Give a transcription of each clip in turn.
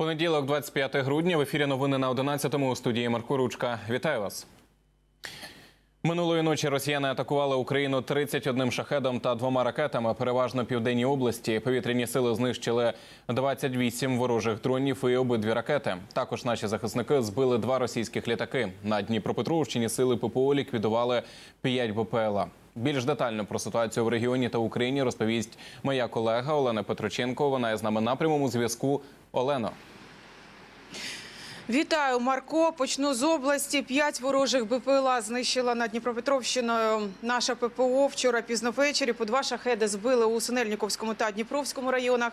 Понеділок, 25 грудня, в ефірі новини на 11-му у студії Марко Ручка. Вітаю вас. Минулої ночі росіяни атакували Україну 31 шахедом та двома ракетами. Переважно південній області. Повітряні сили знищили 28 ворожих дронів і обидві ракети. Також наші захисники збили два російських літаки. На Дніпропетровщині сили ППО ліквідували 5 БПЛА. Більш детально про ситуацію в регіоні та Україні розповість моя колега Олена Петроченко. Вона є з нами на прямому зв'язку. Олено. Вітаю, Марко. Почну з області. П'ять ворожих БПЛА знищила над Дніпропетровщиною наша ППО. Вчора пізно ввечері по два шахеди збили у Синельніковському та Дніпровському районах.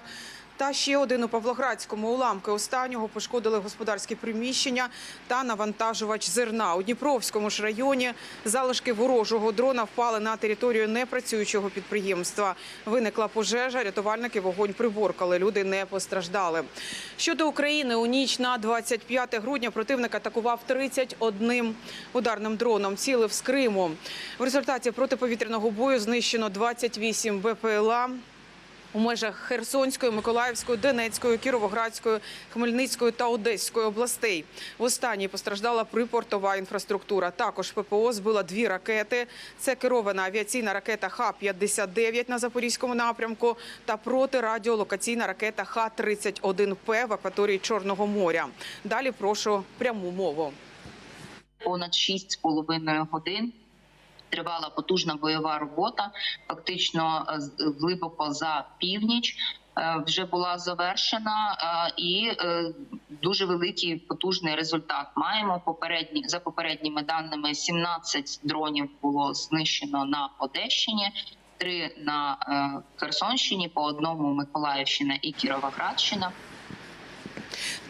Та ще один у Павлоградському уламки останнього пошкодили господарські приміщення та навантажувач зерна. У Дніпровському ж районі залишки ворожого дрона впали на територію непрацюючого підприємства. Виникла пожежа, рятувальники вогонь приборкали. Люди не постраждали. Щодо України, у ніч на 25 грудня противник атакував 31 ударним дроном. Цілив з Криму. В результаті протиповітряного бою знищено 28 БПЛА. У межах Херсонської, Миколаївської, Донецької, Кіровоградської, Хмельницької та Одеської областей. В останній постраждала припортова інфраструктура. Також ППО збила дві ракети. Це керована авіаційна ракета Х-59 на Запорізькому напрямку та протирадіолокаційна ракета Х-31П в акваторії Чорного моря. Далі прошу пряму мову. понад 6,5 годин. Тривала потужна бойова робота. Фактично е, з- глибоко за північ е, вже була завершена, е, і е, дуже великий потужний результат. Маємо попередні за попередніми даними 17 дронів було знищено на Одещині. Три на е, Херсонщині, по одному Миколаївщина і Кіровоградщина.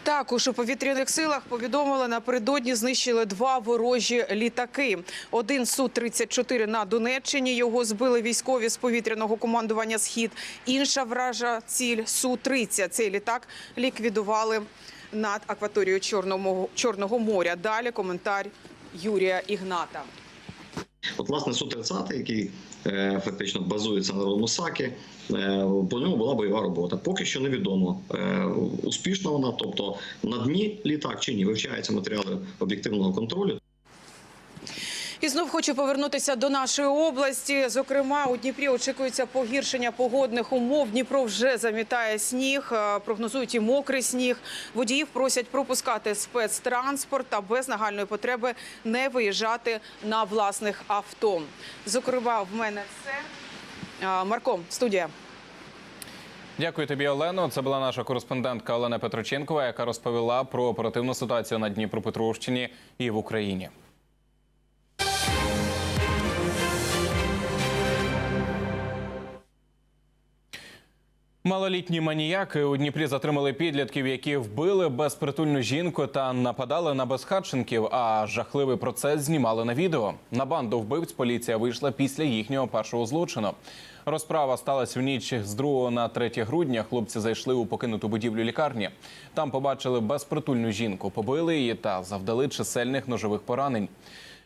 Також у повітряних силах повідомили напередодні знищили два ворожі літаки. Один су 34 на Донеччині. Його збили військові з повітряного командування Схід. Інша вража ціль су 30 Цей літак ліквідували над акваторією Чорного моря. Далі коментар Юрія Ігната. От, власне, Су-30, який е, фактично базується на Ромусакі, е, по ньому була бойова робота. Поки що невідомо, е, успішна вона, тобто на дні літак чи ні, вивчаються матеріали об'єктивного контролю. І знов хочу повернутися до нашої області. Зокрема, у Дніпрі очікується погіршення погодних умов. Дніпро вже замітає сніг, е, прогнозують і мокрий сніг. Водіїв просять пропускати спецтранспорт та без нагальної потреби не виїжджати на власних авто. Зокрема, в мене все. Е, Марко, студія. Дякую тобі, Олено. Це була наша кореспондентка Олена Петроченкова, яка розповіла про оперативну ситуацію на Дніпропетровщині і в Україні. Малолітні маніяки у Дніпрі затримали підлітків, які вбили безпритульну жінку та нападали на безхатченків. А жахливий процес знімали на відео. На банду вбивць поліція вийшла після їхнього першого злочину. Розправа сталася в ніч з 2 на 3 грудня. Хлопці зайшли у покинуту будівлю лікарні. Там побачили безпритульну жінку, побили її та завдали чисельних ножових поранень.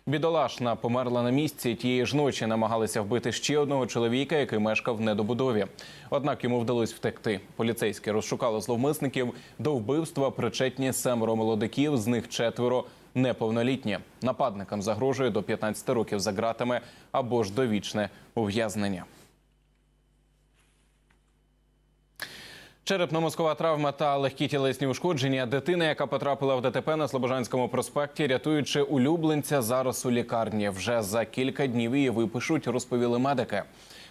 Бідолашна померла на місці. Тієї ж ночі намагалися вбити ще одного чоловіка, який мешкав в недобудові. Однак йому вдалося втекти. Поліцейські розшукали зловмисників. До вбивства причетні семеро молодиків, з них четверо неповнолітні. Нападникам загрожує до 15 років за ґратами або ж довічне ув'язнення. Черепно-мозкова травма та легкі тілесні ушкодження. Дитина, яка потрапила в ДТП на Слобожанському проспекті, рятуючи улюбленця, зараз у лікарні. Вже за кілька днів її випишуть, розповіли медики.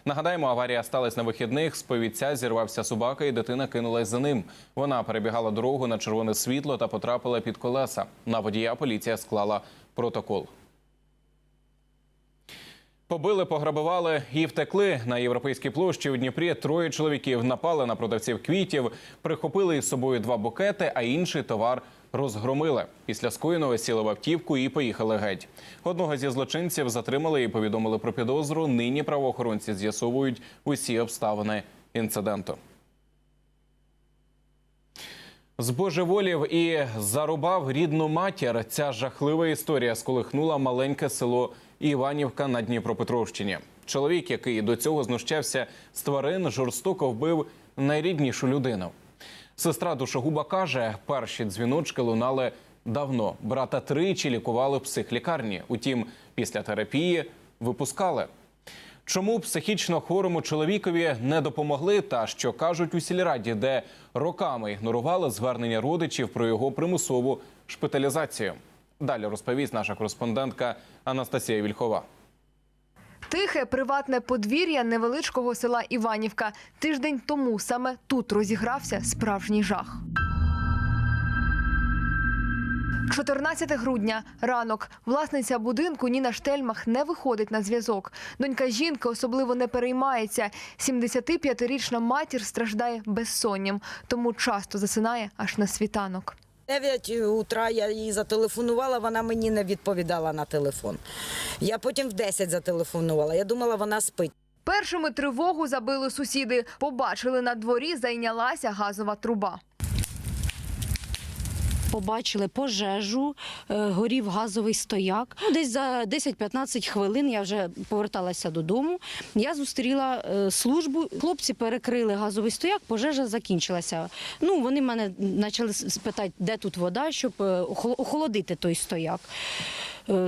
Нагадаємо, аварія сталася на вихідних. З повідця зірвався собака, і дитина кинулась за ним. Вона перебігала дорогу на червоне світло та потрапила під колеса. На водія поліція склала протокол. Побили, пограбували і втекли на європейській площі у Дніпрі. Троє чоловіків напали на продавців квітів, прихопили із собою два букети, а інший товар розгромили. Після скоєного сіли в автівку і поїхали геть. Одного зі злочинців затримали і повідомили про підозру. Нині правоохоронці з'ясовують усі обставини інциденту. Збожеволів і зарубав рідну матір. Ця жахлива історія сколихнула маленьке село Іванівка на Дніпропетровщині. Чоловік, який до цього знущався з тварин, жорстоко вбив найріднішу людину. Сестра душогуба каже, перші дзвіночки лунали давно. Брата тричі лікували в психлікарні. Утім, після терапії випускали. Чому психічно хворому чоловікові не допомогли, та що кажуть у сільраді, де роками ігнорували звернення родичів про його примусову шпиталізацію? Далі розповість наша кореспондентка Анастасія Вільхова. Тихе приватне подвір'я невеличкого села Іванівка. Тиждень тому саме тут розігрався справжній жах. 14 грудня ранок. Власниця будинку Ніна Штельмах не виходить на зв'язок. Донька жінки особливо не переймається. 75-річна матір страждає безсонням, тому часто засинає аж на світанок. 9 утра я їй зателефонувала, вона мені не відповідала на телефон. Я потім в 10 зателефонувала. Я думала, вона спить. Першими тривогу забили сусіди. Побачили на дворі, зайнялася газова труба. Побачили пожежу, е, горів газовий стояк. Ну, Десь за 10-15 хвилин я вже поверталася додому. Я зустріла е, службу. Хлопці перекрили газовий стояк, пожежа закінчилася. Ну, вони мене почали спитати, де тут вода, щоб е, охолодити той стояк.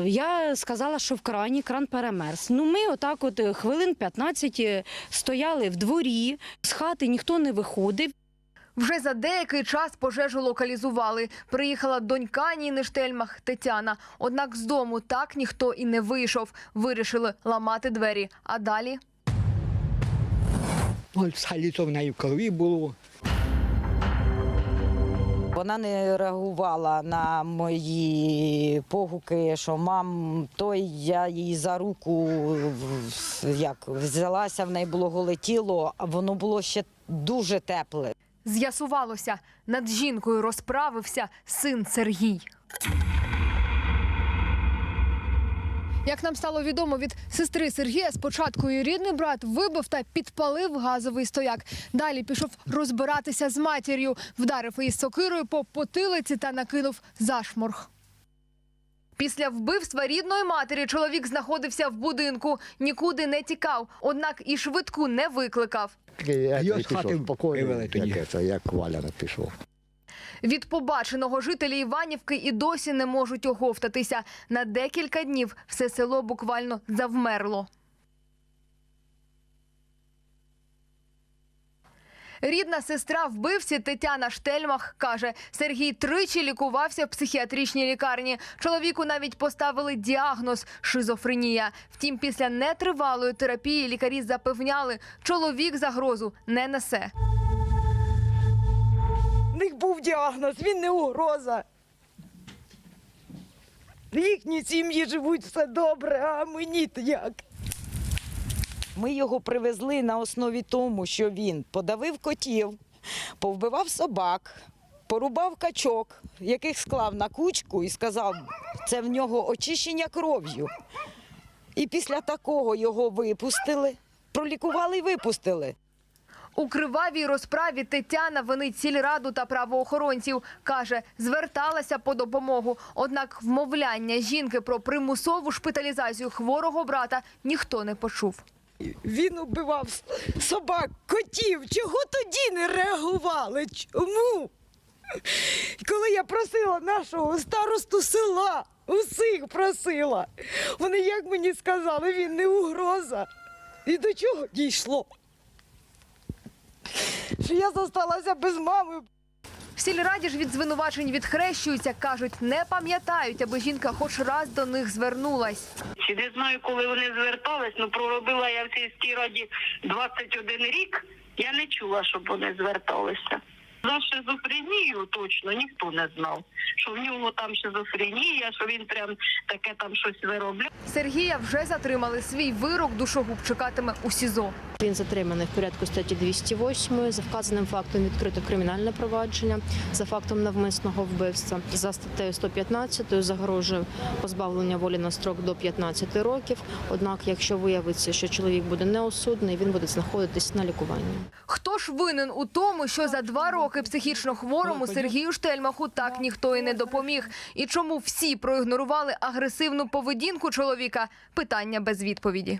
Я сказала, що в крані кран перемерз. Ну, ми отак, от хвилин 15 е, стояли в дворі, з хати ніхто не виходив. Вже за деякий час пожежу локалізували. Приїхала донька Ніни Штельмах Тетяна. Однак з дому так ніхто і не вийшов. Вирішили ламати двері. А далі взагалі-то в неї в крові було. Вона не реагувала на мої погуки, що мам, той я її за руку як взялася, в неї було голе тіло, а воно було ще дуже тепле. З'ясувалося, над жінкою розправився син Сергій. Як нам стало відомо від сестри Сергія, спочатку її рідний брат вибив та підпалив газовий стояк. Далі пішов розбиратися з матір'ю, вдарив її сокирою по потилиці та накинув зашморг. Після вбивства рідної матері чоловік знаходився в будинку, нікуди не тікав, однак і швидку не викликав. Його з хати вивели тоді. Це як Валяна пішов. Від побаченого жителі Іванівки і досі не можуть оговтатися. На декілька днів все село буквально завмерло. Рідна сестра вбивці Тетяна Штельмах каже, Сергій тричі лікувався в психіатричній лікарні. Чоловіку навіть поставили діагноз шизофренія. Втім, після нетривалої терапії лікарі запевняли, чоловік загрозу не несе. У них був діагноз, він не угроза. В їхній сім'ї живуть все добре, а мені то як. Ми його привезли на основі тому, що він подавив котів, повбивав собак, порубав качок, яких склав на кучку і сказав, це в нього очищення кров'ю. І після такого його випустили, пролікували і випустили. У кривавій розправі Тетяна винить сільраду та правоохоронців. Каже, зверталася по допомогу. Однак вмовляння жінки про примусову шпиталізацію хворого брата ніхто не почув. Він убивав собак, котів. Чого тоді не реагували? Чому? Коли я просила нашого старосту села, усіх просила, вони як мені сказали, він не угроза. І до чого дійшло? Що я зосталася без мами. В сільраді ж від звинувачень відхрещуються. Кажуть, не пам'ятають, аби жінка хоч раз до них звернулась. Чи не знаю, коли вони звертались, ну проробила я в сільській раді 21 рік. Я не чула, щоб вони зверталися. За шизофренію точно ніхто не знав, що в нього там шизофренія, що він прям таке там щось виробляє. Сергія вже затримали. Свій вирок душогуб чекатиме у СІЗО. Він затриманий в порядку статті 208. За вказаним фактом відкрито кримінальне провадження за фактом навмисного вбивства. За статтею 115 загрожує позбавлення волі на строк до 15 років. Однак, якщо виявиться, що чоловік буде неосудний, він буде знаходитись на лікуванні. Хто ж винен у тому, що за два роки психічно хворому Сергію Штельмаху так ніхто і не допоміг? І чому всі проігнорували агресивну поведінку чоловіка? Питання без відповіді.